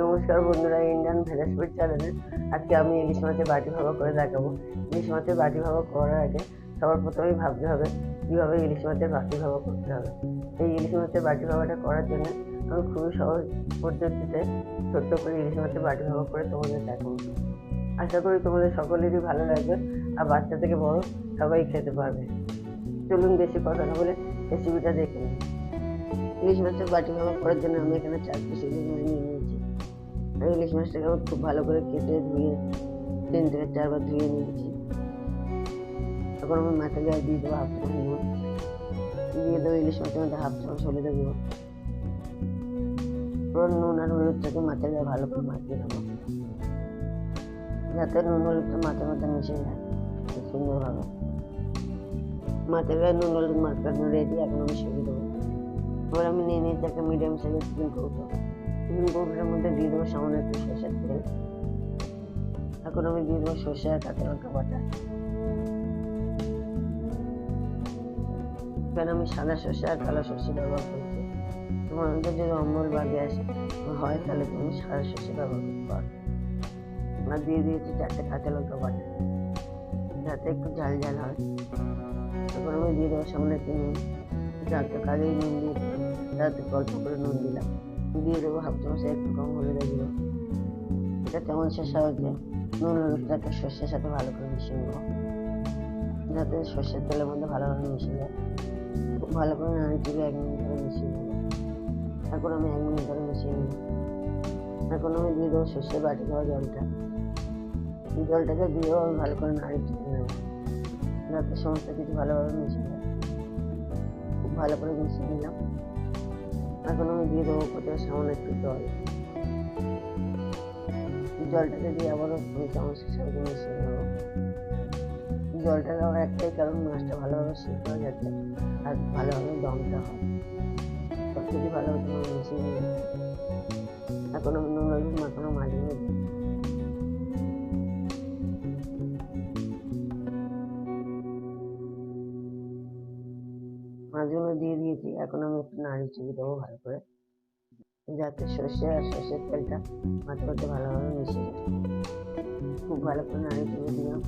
নমস্কার বন্ধুরা Indian food চ্যানেলে আজকে আমি ইলিশ মাছের বাটি ভাবা করে দেখাবো। ইলিশ মাছের বাটি ভাবা করার আগে সবার প্রথমেই ভাবতে হবে, কীভাবে ইলিশ মাছের বাটি ভাবা করতে হবে। এই ইলিশ মাছের বাটি ভাবাটা করার জন্য আমি খুবই সহজ পদ্ধতিতে ছোট্ট করে ইলিশ মাছের বাটি ভাবা করে তোমাদের দেখাবো। আশা করি তোমাদের সকলেরই ভালো লাগবে, আর বাচ্চা থেকে বড় সবাই খেতে পারবে। চলুন বেশি কথা না বলে রেসিপিটা দেখে নিই। ইলিশ মাছের বাটি ভাবা করার জন্য আমি এখানে চার পিস ইলিশ মাছ নিয়ে ইলিশ মাছটাকে আমি খুব ভালো করে কেটে ধুয়ে, তিন থেকে চারবার ধুয়ে নিয়েছি। তখন আমি মাথা গায়ে দিয়ে দেবো হাফ চামচ নুন দিয়ে দেবো ইলিশ মাছের মধ্যে হাফ চামচ হলুদ দেবো এবার নুন আর হলুদটাকে মাথা গায়ে ভালো করে মাখিয়ে দেবো যাতে নুন হলুদটা মাথার মধ্যে মিশে যায় সুন্দরভাবে। মাথার গায়ে নুন হলুদ মাখানো রেডি এখন আমি সেরে দেবো। এবার আমি নিয়ে নিয়েছি একটা মিডিয়াম সাইজের চিকেন কৌটো কৌটোটার মধ্যে দিয়ে দেবো, সামান্য একটু সরষের তেল এখন আমি দিয়ে দেবো সর্ষে আর কাঁচা লঙ্কা বাটা। এখানে আমি সাদা সর্ষে আর কালো সর্ষে ব্যবহার করছি। তোমার যদি অম্বল বা গ্যাস হয়, তাহলে তুমি সাদা সর্ষে ব্যবহার করতে পারো। আমরা দিয়ে দিয়েছি চারটে কাঁচা লঙ্কা বাটা। যাতে একটু ঝাল ঝাল হয়। তারপর আমি দিয়ে দেবো সামনে একটু নুন। যাতে কাজেই নুন দিয়ে তাতে অল্প করে নুন দিলাম। দিয়ে দেবো হাফ চামচে একটু কম হলুদ দেবো। এটা চামচের সাহায্যে নুন হলুদটাকে সর্ষের সাথে ভালো করে মিশিয়ে নেব। যাতে সর্ষের তেলের মধ্যে ভালোভাবে মিশে যায়। খুব ভালো করে নাড়ি চিড়ে এক মিনিট ধরে মিশিয়ে নেব। তারপর আমি এক মিনিট ধরে মিশিয়ে নেব। এখন আমি দিয়ে দেবো সর্ষের বাটি দেওয়া জলটা। জলটাকে দিয়েও আমি ভালো করে নাড়ি চিড়ে নেব। যাতে সমস্ত কিছু ভালোভাবে মিশে যায়। খুব ভালো করে মিশিয়ে নিলাম। এখন আমি দিয়ে দেবো প্রথমে সামান্য একটু জল। জলটাকে দিয়ে আবারও দুই চামচের সাথে মিশিয়ে নেব। জলটা দেওয়ার একটাই কারণ, মাছটা ভালোভাবে সিদ্ধ হয়ে যাচ্ছে আর ভালোভাবে দমটা হয়। সব ভালোভাবে মিশিয়ে নিয়ে এখন আমি নুন, হলুদ, মাখানো মাছগুলো দিই মাছগুলো দিয়ে দিয়েছি। এখন আমি একটু নাড়ি চিনি দেবো ভালো করে। যাতে সর্ষে আর সর্ষের তেলটা মাছের মধ্যে ভালোভাবে মিশে যায়। খুব ভালো করে নাড়ি চিনি দিলাম।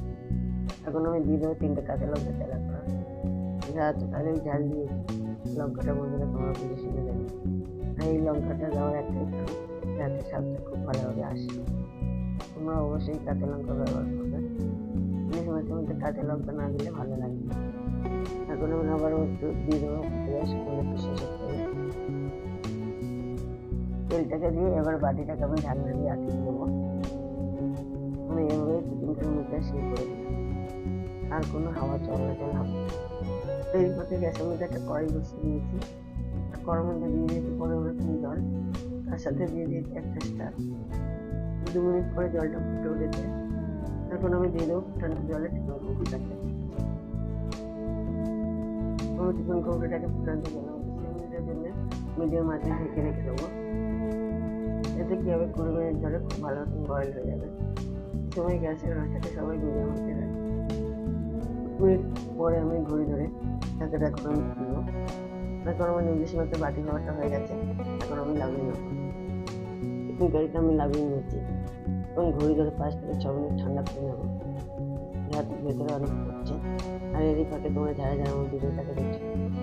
এখন আমি দিয়ে দেবো তিনটে কাঁচা লঙ্কা তেলা করা যাতে তাহলে ঝাল দিয়েছি লঙ্কাটা বন্ধুরা তোমরা বুঝে শুনে দেবে আর এই লঙ্কাটা দেওয়ার একটাই কারণ, যাতে স্বাদটা খুব ভালোভাবে আসে। তোমরা অবশ্যই কাঁচা লঙ্কা ব্যবহার করবে। ইলিশ মাছের মধ্যে কাঁচা লঙ্কা না দিলে ভালো লাগবে এখন আমি আবার একটু দিয়ে দেবো পেঁয়াজ করে তেল তেলটাকে দিয়ে এবার বাটিটাকে আমি ঢাকনা দিয়ে আটকে দেবো। আমি এভাবে চিকেনটার মধ্যে সেই করে দিই আর কোনো হাওয়া চলাচল হবে। তো এই পথে গ্যাসের মধ্যে একটা কড়াই বসিয়ে দিয়েছি। কড়ার মধ্যে দিয়ে দিয়েছি পনেরো মিনিট জল। তার সাথে দিয়ে দিয়েছি একটা স্টার দু মিনিট পরে জলটা ফুটে উঠেছে। এখন আমি দিয়ে দেবো ফুটানো জলে চিকেন কৌটোটাকে আমি চিকেন কৌটোটাকে গেলাম দু মিনিটের জন্য মিডিয়াম আঁচে ঢেকে রেখে দেবো। এতে কি হবে? কুড়ি মিনিট ধরে খুব ভালো বয়েল হয়ে যাবে। সময় গ্যাসের আঁচটাকে সবাই মিডিয়াম আঁচে রাখে মিনিট পরে আমি ঘড়ি ধরে তাকে এখন আমি খুলবো এখন আমার ইংলিশ মধ্যে বাটি খাওয়াটা হয়ে গেছে। এখন আমি লাগিয়ে নেব। কারিটা আমি লাগিয়ে নিয়েছি এবং ঘড়ি ধরে পাঁচ থেকে ছ মিনিট ঠান্ডা করে নেব। যাতে ভেতরে অনেক হচ্ছে। আর এরই ফাঁকে তোমরা যারা যারা আমার ভিডিওটাকে দেখছ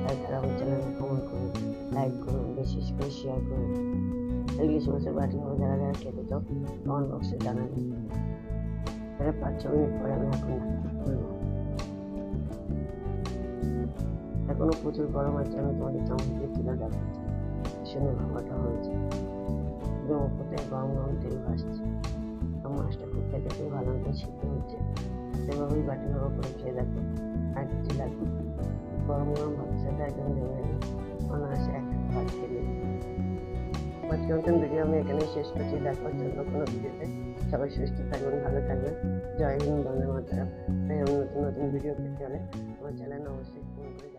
তারা তারা আমার চ্যানেলে কমেন্ট করুন লাইক করুন বিশেষ করে শেয়ার করুন। ইংলিশ মাছের বাটি খাওয়া যারা যারা খেতে চাও কমেন্ট বক্সে জানাবেন তাহলে পাঁচ ছ মিনিট পরে আমি এখন এখনও প্রচুর গরম আছে, আমি তোমাদের চামচ দিয়ে তুলে দেখাচ্ছি শুনে ভাবাটা হয়েছে। এবং থেকে গরম গরম তেল ভাসছে। আর মাছটা খুব খেতে খুব ভালো মতো সিদ্ধ হচ্ছে সেভাবেই বাটি ভাবা করে খেয়ে দেখো। আর কিছু লাগবে গরম গরম ভাতের সাথে একদম জমে যাবে অনায়াসে এক ভাত খেয়ে নেবে। আজকে নতুন ভিডিও আমি এখানে শেষ করছি। দেখার জন্য কোনো ভিডিওতে। সবাই সুস্থ থাকবেন, ভালো থাকবেন। জয় হিন্দ, বন্দে মাতারা তাই আমি নতুন নতুন ভিডিও পেতে হলে আমার চ্যানেল অবশ্যই ফোন করে